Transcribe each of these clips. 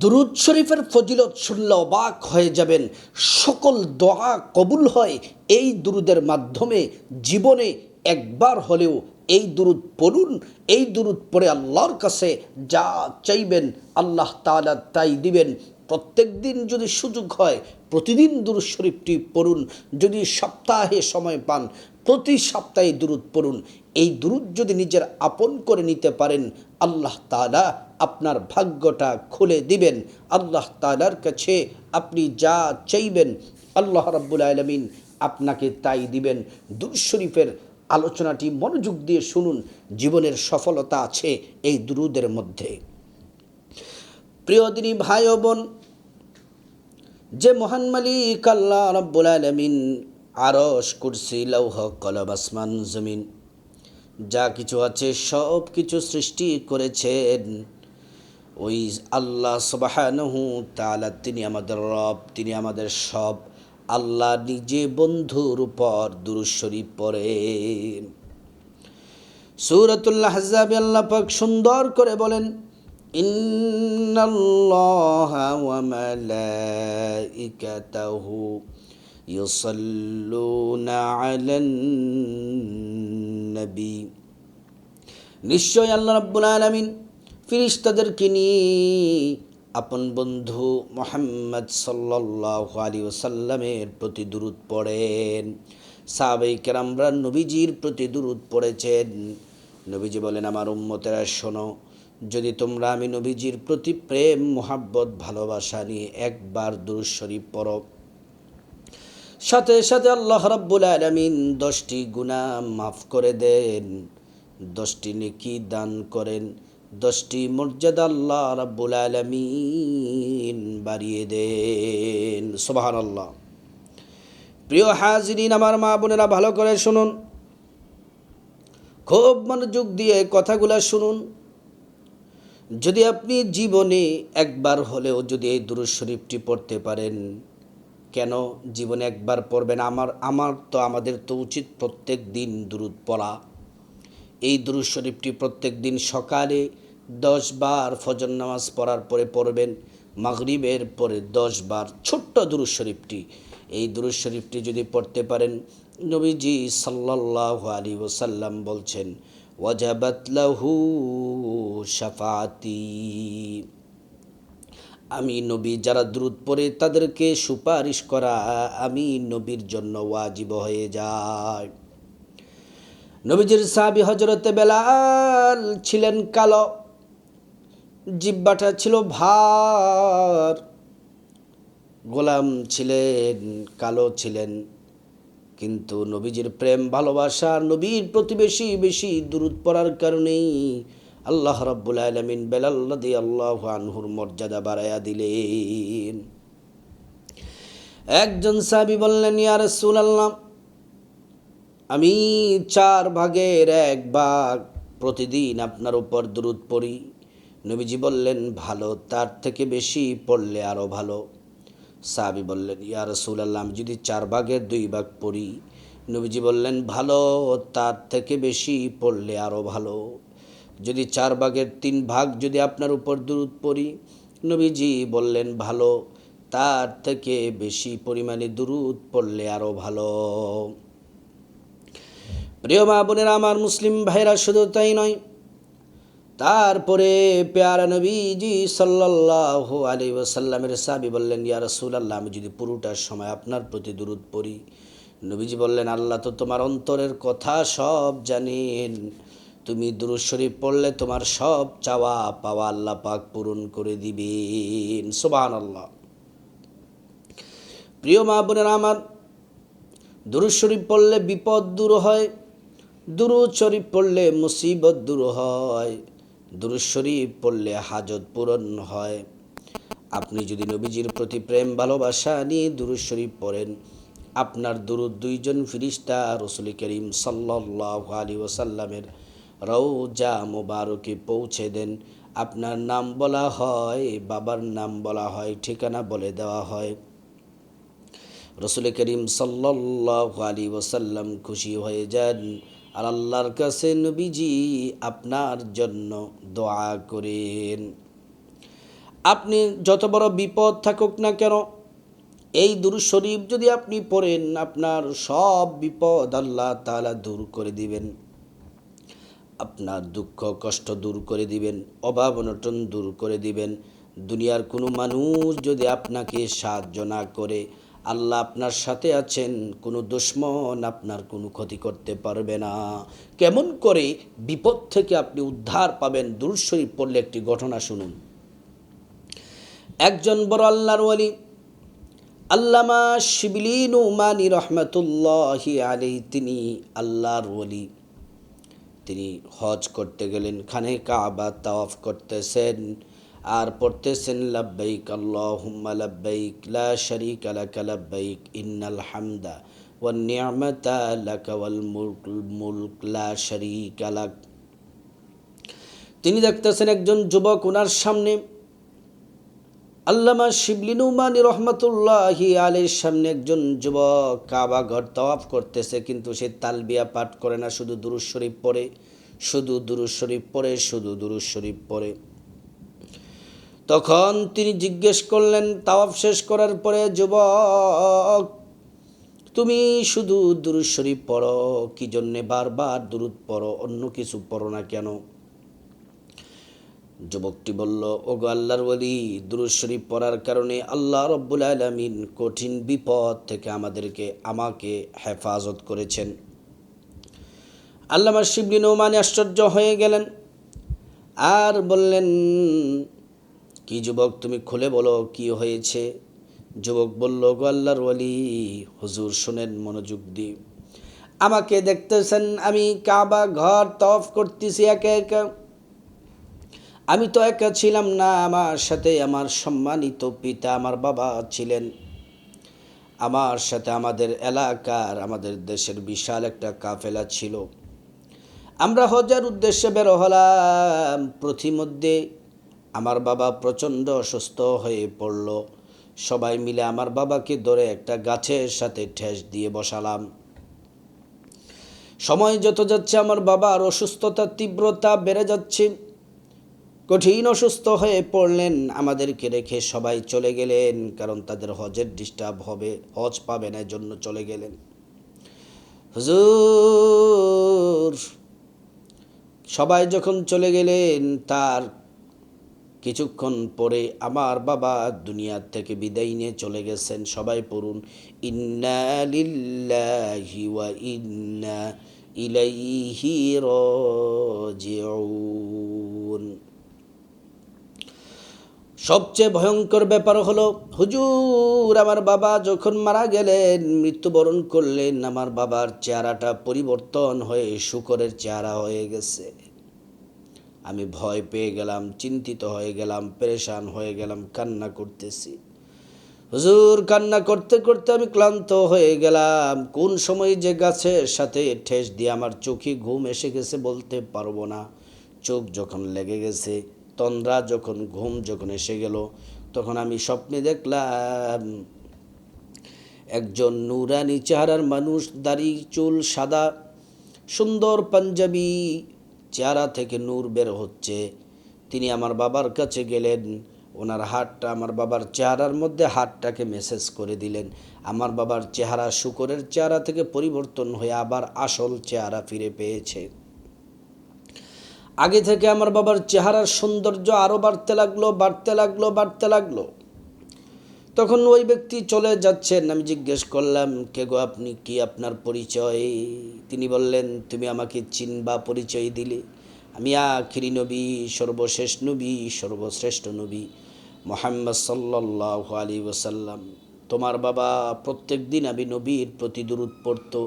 দুরুদ শরীফের ফজিলত শুনলে অবাক হয়ে যাবেন। সকল দোয়া কবুল হয় এই দুরুদের মাধ্যমে। জীবনে একবার হলেও এই দুরুদ পড়ুন, এই দুরুদ পড়ে আল্লাহর কাছে যা চাইবেন, আল্লাহ তাআলা তাই দিবেন। প্রত্যেক দিন যদি সুযোগ হয়, প্রতিদিন দুরুদ শরীফটি পড়ুন। যদি সপ্তাহে সময় পান প্রতি সপ্তাহে দুরুদ পড়ুন। এই দুরুদ যদি নিজের আপন করে নিতে পারেন, আল্লাহ তালা আপনার ভাগ্যটা খুলে দিবেন। আল্লাহ তাআলার কাছে আপনি যা চাইবেন, আল্লাহ রাব্বুল আলমিন আপনাকে তাই দিবেন। দুরুদ শরীফের আলোচনাটি মনোযোগ দিয়ে শুনুন, জীবনের সফলতা আছে এই দুরুদের মধ্যে। প্রিয়দিনী ভাই বোন, যে মহান মালিক আল্লাহ রব্বুল আলমিন আরস কুরসি, লৌহ কলব আসমান, জমিন। যা কিছু আছে, সব কিছু সৃষ্টি করেছেন। ওই আল্লাহ সবাহানহু তালা তিনি আমাদের রব, তিনি আমাদের সব। আল্লাহ নিজে বন্ধুর উপর দুরুশ্বরী পড়েন। সূরাতুল্লাহ হাজাবে আল্লাহ পাক সুন্দর করে বলেন, ইন্নাল্লাহা ওয়া মালাইকাতাহু। ইউসাল্লুনা আলান নবী নিশ্চয় আল্লাহ রাব্বুল আলামিন ফিরিস্তাদেরকে নিয়ে আপন বন্ধু মোহাম্মদ সাল্লাল্লাহু আলাইহি ওসাল্লামের প্রতি দুরূদ পড়েন। সাহাবাই কেরামরা নবীজির প্রতি দুরূদ পড়েছেন। নবীজি বলেন, আমার উম্মতেরা, শোনো, যদি তোমরা আমি নবীজির প্রতি প্রেম, মোহাব্বত, ভালোবাসা নিয়ে একবার দুরূদ শরীফ পড়ো সাথে সাথে আল্লাহ রাব্বুল আলামিন দশটি গুনাহ মাফ করে দেন, দশটি নেকি দান করেন, দশটি মর্যাদা আল্লাহ রাব্বুল আলামিন বাড়িয়ে দেন। সুবহানাল্লাহ। প্রিয় হাজিরিন, আমার মা বোনেরা, ভালো করে শুনুন। খুব মনোযোগ দিয়ে কথাগুলো শুনুন। যদি আপনি জীবনে একবার হলেও যদি এই দুরুদ শরীফটি পড়তে পারেন কেন জীবনে একবার পড়বেন আমার আমার তো আমাদের তো উচিত প্রত্যেক দিন দুরুদ পড়া। এই দুরুদ শরীফটি প্রত্যেক দিন সকালে দশ বার ফজর নামাজ পড়ার পরে পড়বেন, মাগরিবের পরে দশ বার। ছোট্ট দুরুদ শরীফটি। এই দুরুদ শরীফটি যদি পড়তে পারেন, নবীজি সাল্লাল্লাহু আলী ওসাল্লাম বলছেন, ওয়াজাবাত লাহু শাফাতি। আমি নবী যারা দ্রুত পড়ে তাদেরকে সুপারিশ করা আমি নবীর জন্য ওয়াজিব হয়ে যায় নবীজির সাহাবি হজরতে বেলাল ছিলেন কালো, জিব্বাটা ছিল ভার, গোলাম ছিলেন, কালো ছিলেন। কিন্তু নবীজির প্রেম, ভালোবাসা, নবীর প্রতিবেশী বেশি দূরত পড়ার কারণেই আল্লাহ রাব্বুল আলমিন বেলাল্লাদি আল্লাহ আনহুর মর্যাদা বাড়াইয়া দিলেন। একজন সাহাবি বললেন, ইয়া রাসূলুল্লাহ, আমি চার ভাগের এক ভাগ প্রতিদিন আপনার উপর দূরত পড়ি। নবীজি বললেন, ভালো, তার থেকে বেশি পড়লে আরও ভালো। সাহাবি বললেন, ইয়া রাসূলুল্লাহ, আমি যদি চার ভাগের দুই ভাগ পড়ি? নবীজি বললেন, ভালো, তার থেকে বেশি পড়লে আরও ভালো। যদি চার ভাগের তিন ভাগ যদি আপনার উপর দূরত পড়ি, নবীজি বললেন, ভালো, তার থেকে বেশি পরিমাণে দূরত পড়লে আরও ভালো। প্রিয় মা বোনেরা, আমার মুসলিম ভাইরা শুধু তাই নয়, তারপরে পেয়ারা নবীজি সাল্লাল্লাহু আলী ওসাল্লামের সাবি বললেন, ইয়া রাসূলুল্লাহ, আমি যদি পুরোটার সময় আপনার প্রতি দূরত পড়ি? নবীজি বললেন, আল্লাহ তো তোমার অন্তরের কথা সব জানেন। তুমি দুরুদ শরীফ পড়লে তোমার সব চাওয়া পাওয়া আল্লাহ পাক পূরণ করে দিবেন। সুবহানাল্লাহ। প্রিয় মা বোনেরা আমার, দুরুদ শরীফ পড়লে বিপদ দূর হয়, দুরুদ শরীফ পড়লে মুসিবত দূর হয়, দুরুদ শরীফ পড়লে হাজত পূরণ হয়। আপনি যদি নবীজির প্রতি প্রেম, ভালোবাসা নিয়ে দুরুদ শরীফ পড়েন, আপনার দুরুদ দুইজন ফিরিস্তা, রসুল করিম সাল্লাহ আলী ওসাল্লামের রৌজা মোবারকে পৌঁছে দেন। আপনার নাম বলা হয়, বাবার নাম বলা হয়, ঠিকানা বলে দেওয়া হয়। রসুল করিম সাল্লাহ আলী ওসাল্লাম খুশি হয়ে যান। আর আল্লাহর কাছে নবীজি আপনার জন্য দোয়া করেন। আপনি যত বড় বিপদ থাকুক না কেন, এই দুরু শরীফ যদি আপনি পড়েন, আপনার সব বিপদ আল্লাহ তাআলা দূর করে দিবেন। আপনার দুঃখ, কষ্ট দূর করে দিবেন, অভাব অনটন দূর করে দিবেন। দুনিয়ার কোনো মানুষ যদি আপনাকে সাহায্য না করে, আল্লাহ আপনার সাথে আছেন, কোনো দুশ্মন আপনার কোনো ক্ষতি করতে পারবে না। কেমন করে বিপদ থেকে আপনি উদ্ধার পাবেন দুরুদ পড়লে একটি ঘটনা শুনুন। একজন বড় আল্লাহর ওয়ালি, আল্লামা শিবলিন উমানি রহমতুল্লাহি আলী তিনি আল্লাহর ওয়ালি। তিনি হজ করতে গেলেন, খানে কাবা তাওয়াফ করতেছেন। আর পড়তেছেন, লাব্বাইক আল্লাহুম্মা, লাব্বাইক লা শারীকা লাকা, লাব্বাইক ইন্নাল হামদা ওয়ান নি'মাতা লাকা ওয়াল মুলক মুলক লা শারীকা লাক। তিনি দেখতেছেন একজন যুবক ওনার সামনে আল্লামা শিবলিন উমানি রহমতুল্লাহি আলীর সামনে একজন যুবক কাবা ঘর তওয়াফ করতেছে, কিন্তু সে তালবিয়া পাঠ করে না, শুধু দুরুজ শরীফ পড়ে, শুধু দুরুজ শরীফ পড়ে, শুধু দুরুজ শরীফ পড়ে। তখন তিনি জিজ্ঞেস করলেন, তাওয়াফ শেষ করার পরে যুবক, তুমি শুধু দুরুদ শরীফ পড়ো, কি জন্যে বারবার দুরুদ পড়ো, অন্য কিছু পড়ো না কেন? যুবকটি বলল, ওগো আল্লাহর ওলি, দুরুদ শরীফ পড়ার কারণে আল্লাহ রব্বুল আলমিন কঠিন বিপদ থেকে আমাদেরকে, আমাকে হেফাজত করেছেন। আল্লামা শিবলিন ওমানে আশ্চর্য হয়ে গেলেন। আর বললেন, কি যুবক, তুমি খুলে বলো, কি হয়েছে? যুবক বলল গো আল্লাহর ওয়ালি হুজুর শোনেন মনোযোগ দিয়ে। আমাকে দেখতেছেন, আমি কাবা ঘর তফ করতেছি একে একা। আমি তো একা ছিলাম না, আমার সাথে আমার সম্মানিত পিতা, আমার বাবা ছিলেন। আমার সাথে আমাদের এলাকার, আমাদের দেশের বিশাল একটা কাফেলা ছিল। আমরা হজার উদ্দেশ্যে বের হলাম। প্রতিমধ্যে আমার বাবা প্রচণ্ড অসুস্থ হয়ে পড়ল। সবাই মিলে আমার বাবাকে ধরে একটা গাছের সাথে ঠেস দিয়ে বসালাম। সময় যত যাচ্ছে, আমার বাবার অসুস্থতার তীব্রতা বেড়ে যাচ্ছে। কঠিন অসুস্থ হয়ে পড়লেন। আমাদেরকে রেখে সবাই চলে গেলেন, কারণ তাদের হজের ডিস্টার্ব হবে। হজ পাবে না জন্য চলে গেলেন। হুজুর, সবাই যখন চলে গেলেন, তার কিছুক্ষণ পরে আমার বাবা দুনিয়ার থেকে বিদায় নিয়ে চলে গেছেন। সবাই পড়ুন, ইন্না লিল্লাহি ওয়া ইন্না ইলাইহি রাজিউন। সবচেয়ে ভয়ঙ্কর ব্যাপার হলো, হুজুর, আমার বাবা যখন মারা গেলেন, মৃত্যুবরণ করলেন, আমার বাবার চেহারাটা পরিবর্তন হয়ে শুকরের চেহারা হয়ে গেছে। আমি ভয় পেয়ে গেলাম, চিন্তিত হয়ে গেলাম, পেরেশান হয়ে গেলাম, কান্না করতেছি। হুজুর, কান্না করতে করতে আমি ক্লান্ত হয়ে গেলাম। কোন সময় যে গাছের সাথে ঠেস দিয়ে আমার চোখে ঘুম এসে গেছে বলতে পারব না। চোখ যখন লেগে গেছে তন্দ্রা যখন ঘুম যখন এসে গেল, তখন আমি স্বপ্নে দেখলাম একজন নুরানি চেহারার মানুষ, দাড়ি, চুল সাদা, সুন্দর পাঞ্জাবি, চেহারা থেকে নূর বের হচ্ছে। তিনি আমার বাবার কাছে গেলেন, ওনার হাতটা আমার বাবার চেহারার মধ্যে হাতটাকে মেসেজ করে দিলেন। আমার বাবার চেহারা শুকরের চেহারা থেকে পরিবর্তন হয়ে আবার আসল চেহারা ফিরে পেয়েছে। আগে থেকে আমার বাবার চেহারার সৌন্দর্য আরও বাড়তে লাগল বাড়তে লাগল বাড়তে লাগল। তখন ওই ব্যক্তি চলে যাচ্ছেন। আমি জিজ্ঞেস করলাম, কে গো আপনি? কি আপনার পরিচয়? তিনি বললেন, তুমি আমাকে চিনবা, পরিচয় দিলে। আমি আখিরি নবী, সর্বশেষ নবী, সর্বশ্রেষ্ঠ নবী মোহাম্মদ সাল্লাহ আলী ওসাল্লাম তোমার বাবা প্রত্যেক দিন আমি নবীর প্রতি দূরত পড়তো।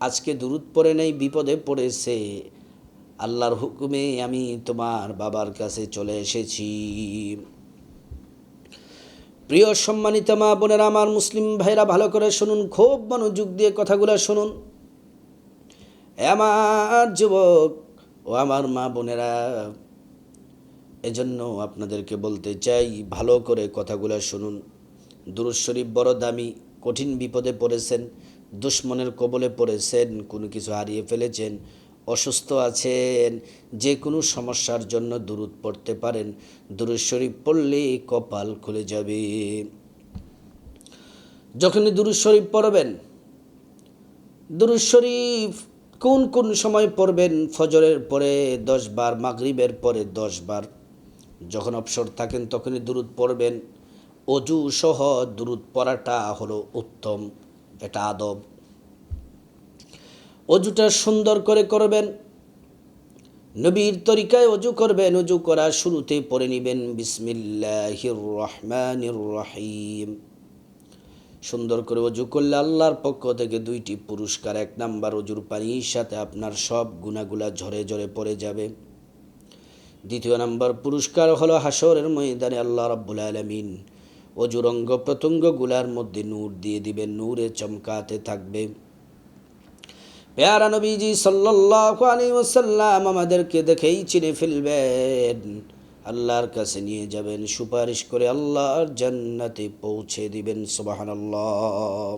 আজকে দূরত পড়ে নেই, বিপদে পড়েছে। আল্লাহর হুকুমে আমি তোমার বাবার কাছে চলে এসেছি। প্রিয় সম্মানিত মা বোনেরা, আমার মুসলিম ভাইরা, ভালো করে শুনুন, খুব মনোযোগ দিয়ে কথাগুলো শুনুন। আমার যুবক ও আমার মা বোনেরা, এজন্য আপনাদেরকে বলতে চাই, ভালো করে কথাগুলো শুনুন। দুরুজ শরীফ বড় দামি, কঠিন বিপদে পড়েছেন, দুশ্মনের কবলে পড়েছেন, কোনো কিছু হারিয়ে ফেলেছেন অসুস্থ আছেন যে কোনো সমস্যার জন্য দূরত পড়তে পারেন। দুরুদ শরীফ পড়লে কপাল খুলে যাবে। যখনই দুরুদ শরীফ পড়বেন, দুরুদ শরীফ কোন কোন সময় পড়বেন? ফজরের পরে দশ বার, মাগরিবের পরে দশ বার। যখন অবসর থাকেন, তখনই দুরুদ পড়বেন। অজু সহ দুরুদ পড়াটা হলো উত্তম, এটা আদব। অজুটা সুন্দর করে করবেন। নবীর তরিকায় অজু করবেন, অজু করার শুরুতে পড়ে নেবেন বিসমিল্লাহির রহমানির রহিম সুন্দর করে অজু করলে আল্লাহর পক্ষ থেকে দুইটি পুরস্কার, এক নাম্বার অজুর পানির সাথে আপনার সব গুণাগুলা ঝরে ঝরে পড়ে যাবে। দ্বিতীয় নাম্বার পুরস্কার হলো হাসরের ময়দানে আল্লাহ রাব্বুল আলামিন অজুর অঙ্গ প্রত্যঙ্গগুলার মধ্যে নূর দিয়ে দিবেন, নূরে চমকাতে থাকবে। পেয়ারা নবীজি সাল্লাল্লাহু আলাইহি ওয়াসাল্লাম, আমাদেরকে দেখেই চিনে ফেলবেন। আল্লাহর কাছে নিয়ে যাবেন, সুপারিশ করে আল্লাহর জান্নাতে পৌঁছে দিবেন, সুবহানাল্লাহ।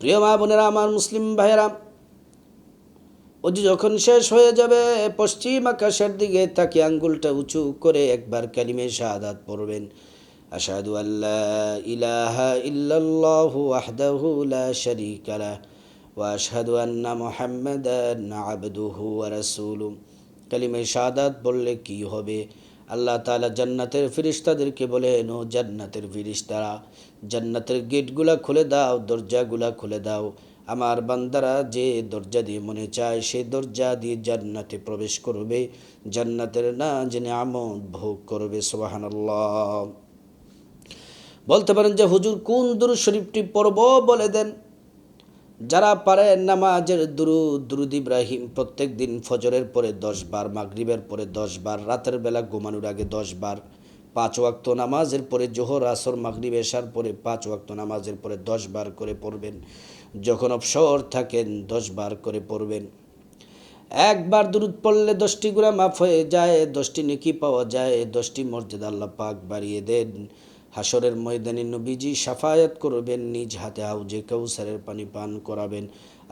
প্রিয় মা বোনেরা, আমার মুসলিম ভাইয়েরা, অজু যখন শেষ হয়ে যাবে, পশ্চিম আকাশের দিকে তাকে আঙ্গুলটা উঁচু করে একবার কালিমে শাহাদাত পড়বেন। আশহাদু আল্লাহ ইলাহা ইল্লাল্লাহু ওয়াহদাহু লা শারীকা আন্না মুহাম্মাদান আবদুহু ওয়া রাসূলুহু কালিমে শাহাদাত বললে কি হবে? আল্লাহ তাআলা জান্নাতের ফিরিস্তাদেরকে বলেন ও জান্নাতের ফিরিস্তারা জান্নাতের গেটগুলা খুলে দাও, দরজাগুলা খুলে দাও। আমার বান্দারা যে দরজা দিয়ে মনে চায় সেই দরজা দিয়ে জান্নাতে প্রবেশ করবে। জান্নাতের না জেনে আমদ ভোগ করবে। সোবাহানাল্লাহ। বলতে পারেন যে হুজুর কোন দুরু শরীফটি পড়ব বলে দেন? যারা পারেন নামাজের দুরুদ দুরুদ ইব্রাহিম, প্রত্যেক দিন ফজরের পরে দশ বার, মাগরিবের পরে দশ বার, রাতের বেলা ঘুমানোর আগে দশ বার, পাঁচ ওয়াক্ত নামাজের পরে জোহর, আসর, মাগরিব এসার পরে পাঁচ ওয়াক্ত নামাজের পরে দশ বার করে পড়বেন। যখন অবসর থাকেন, দশ বার করে পড়বেন। একবার দূরত পড়লে দশটি গুণা মাফ হয়ে যায়, দশটি নেকি পাওয়া যায়, দশটি মর্যাদা আল্লাহ পাক বাড়িয়ে দেন। হাসরের ময়দানে নবীজি সাফায়াত করবেন, নিজ হাতে হাউজে কৌসারের পানি পান করাবেন,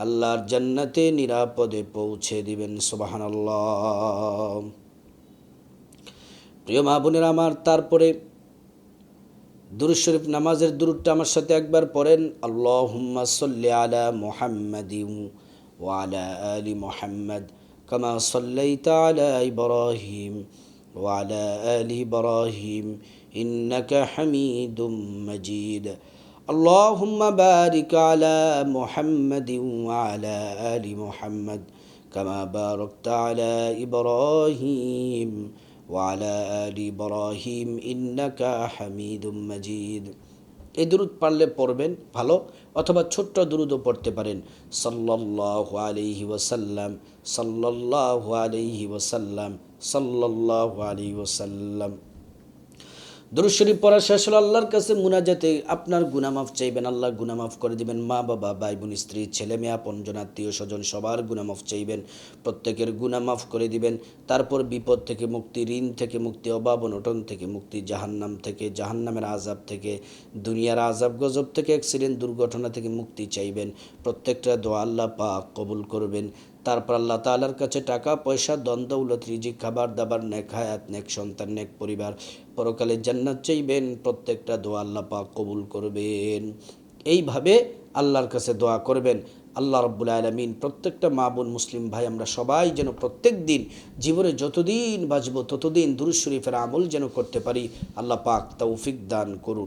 আল্লাহর জান্নাতে নিরাপদে পৌঁছে দিবেন সোবাহান প্রিয় মা বোনের, আমার তারপরে দুরুদ শরীফ নামাজের দুরুদটা আমার সাথে একবার পড়েন। আল্লাহ হুম্মা সাল্লি আলা মুহাম্মাদি ওয়ালা আলি মুহাম্মদ, কামা সাল্লাইতা আলা ইব্রাহিম। ওয়ালা আলি ইব্রাহিম إنك حميد مجيد اللهم بارك على محمد وعلى آل محمد كما باركت على إبراهيم وعلى آل إبراهيم إنك حميد مجيد এই দুরুদ পারলে পড়বেন ভালো অথবা ছোট্ট দুরুদও পড়তে পারেন সাল্লাল্লাহু আলাইহি ওয়াসাল্লাম সাল্লাল্লাহু আলাইহি ওয়াসাল্লাম সাল্লাল্লাহু আলাইহি ওয়াসাল্লাম। দুরুদ পড়া শেষ হলো আল্লাহর কাছে মুনাজাতে। আপনার গুনামাফ চাইবেন, আল্লাহ গুনামাফ করে দিবেন। মা, বাবা ভাই বোন স্ত্রী, ছেলে, মেয়ে আপনজন আত্মীয়, স্বজন সবার গুনামাফ চাইবেন। প্রত্যেকের গুনামাফ করে দিবেন। তারপর বিপদ থেকে মুক্তি, ঋণ থেকে মুক্তি, অভাব, অনটন থেকে মুক্তি, জাহান্নাম থেকে, জাহান্নামের আজাব থেকে, দুনিয়ার আজাব গজব থেকে, অ্যাক্সিডেন্ট, দুর্ঘটনা থেকে মুক্তি চাইবেন। প্রত্যেকটা দোয়া আল্লাহ পাক কবুল করবেন। তারপর আল্লাহ তালার কাছে টাকা, পয়সা দ্বন্দ্ব উলত রিজিক, খাবার, দাবার, নেক হায়াত, নেক সন্তান, নেক পরিবার পরকালে জান্নাত চাইবেন, প্রত্যেকটা দোয়া আল্লাহ পাক কবুল করবেন। এইভাবে আল্লাহর কাছে দোয়া করবেন। আল্লাহ রব্বুল আলমিন প্রত্যেকটা মা বোন মুসলিম ভাই আমরা সবাই যেন প্রত্যেক দিন জীবনে যতদিন বাঁচব ততদিন দুরুজ শরীফের আমল যেন করতে পারি, আল্লাহ পাক তৌফিক দান করুন।